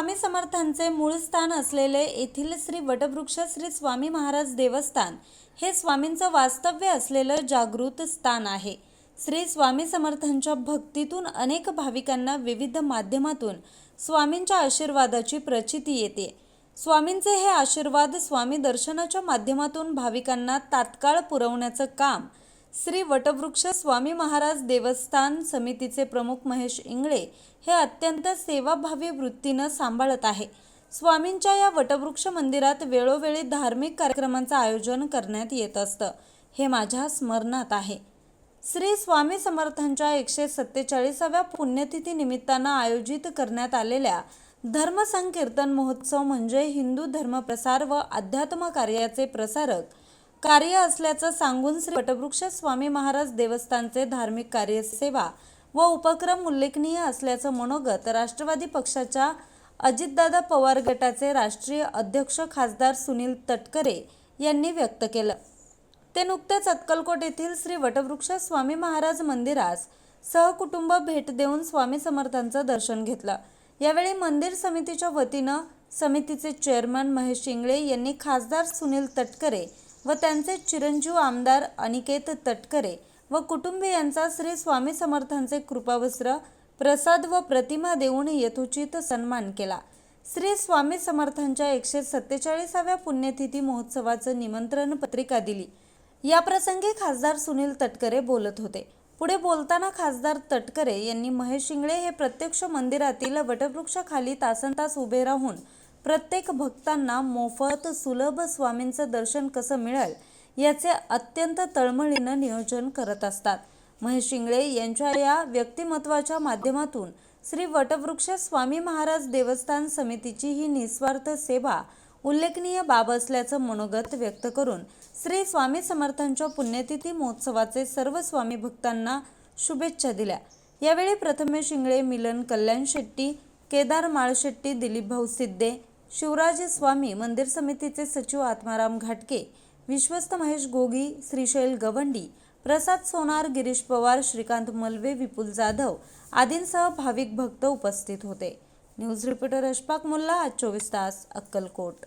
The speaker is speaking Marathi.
स्वामी समर्थांचे मूळ स्थान असलेले येथील श्री वटवृक्ष श्री स्वामी महाराज देवस्थान हे स्वामींचं वास्तव्य असलेलं जागृत स्थान आहे. श्री स्वामी समर्थांच्या भक्तीतून अनेक भाविकांना विविध माध्यमातून स्वामींच्या आशीर्वादाची प्रचिती येते. स्वामींचे हे आशीर्वाद स्वामी दर्शनाच्या माध्यमातून भाविकांना तात्काळ पुरवण्याचं काम श्री वटवृक्ष स्वामी महाराज देवस्थान समितीचे प्रमुख महेश इंगळे हे अत्यंत सेवाभावी वृत्तीनं सांभाळत आहे. स्वामींच्या या वटवृक्ष मंदिरात वेळोवेळी धार्मिक कार्यक्रमांचं आयोजन करण्यात येत असतं. हे माझ्या स्मरणात आहे. श्री स्वामी समर्थांच्या एकशे सत्तेचाळीसाव्या पुण्यतिथी निमित्तानं आयोजित करण्यात आलेल्या धर्मसंकीर्तन महोत्सव म्हणजे हिंदू धर्मप्रसार व अध्यात्म कार्याचे प्रसारक कार्य असल्याचं सांगून श्री वटवृक्ष स्वामी महाराज देवस्थानचे धार्मिक कार्यसेवा व उपक्रम उल्लेखनीय असल्याचं मनोगत राष्ट्रवादी पक्षाच्या अजितदादा पवार गटाचे राष्ट्रीय अध्यक्ष खासदार सुनील तटकरे यांनी व्यक्त केलं. ते नुकतेच अक्कलकोट येथील श्री वटवृक्ष स्वामी महाराज मंदिरास सहकुटुंब भेट देऊन स्वामी समर्थांचं दर्शन घेतलं. यावेळी मंदिर समितीच्या वतीनं समितीचे चेअरमन महेश शिंगळे यांनी खासदार सुनील तटकरे व त्यांचे चिरंजीव आमदार अनिकेत तटकरे व कुटुंबियांचा श्री स्वामी समर्थांचे कृपावस्त्र प्रसाद व प्रतिमा देऊन यथोचित सन्मान केला. श्री स्वामी समर्थांच्या एकशे सत्तेचाळीसाव्या पुण्यतिथी महोत्सवाचं निमंत्रण पत्रिका दिली. याप्रसंगी खासदार सुनील तटकरे बोलत होते. पुढे बोलताना खासदार तटकरे यांनी महेश शिंगळे हे प्रत्यक्ष मंदिरातील वटवृक्षाखाली तासनतास उभे राहून प्रत्येक भक्तांना मोफत सुलभ स्वामींचं दर्शन कसं मिळेल याचे अत्यंत तळमळीनं नियोजन करत असतात. महेश शिंगळे यांच्या या व्यक्तिमत्वाच्या माध्यमातून श्री वटवृक्ष स्वामी महाराज देवस्थान समितीची ही निस्वार्थ सेवा उल्लेखनीय बाब असल्याचं मनोगत व्यक्त करून श्री स्वामी समर्थांच्या पुण्यतिथी महोत्सवाचे सर्व स्वामी भक्तांना शुभेच्छा दिल्या. यावेळी प्रथमेश शिंगळे मिलन कल्याण शेट्टी केदार माळशेट्टी दिलीपभाऊ सिद्धे शिवराज स्वामी मंदिर समितीचे सचिव आत्माराम घाटके विश्वस्त महेश गोगी श्रीशैल गवंडी प्रसाद सोनार गिरीश पवार श्रीकांत मलवे विपुल जाधव आदींसह भाविक भक्त उपस्थित होते. न्यूज रिपोर्टर अशफाक मुल्ला आज चोवीस तास अक्कलकोट.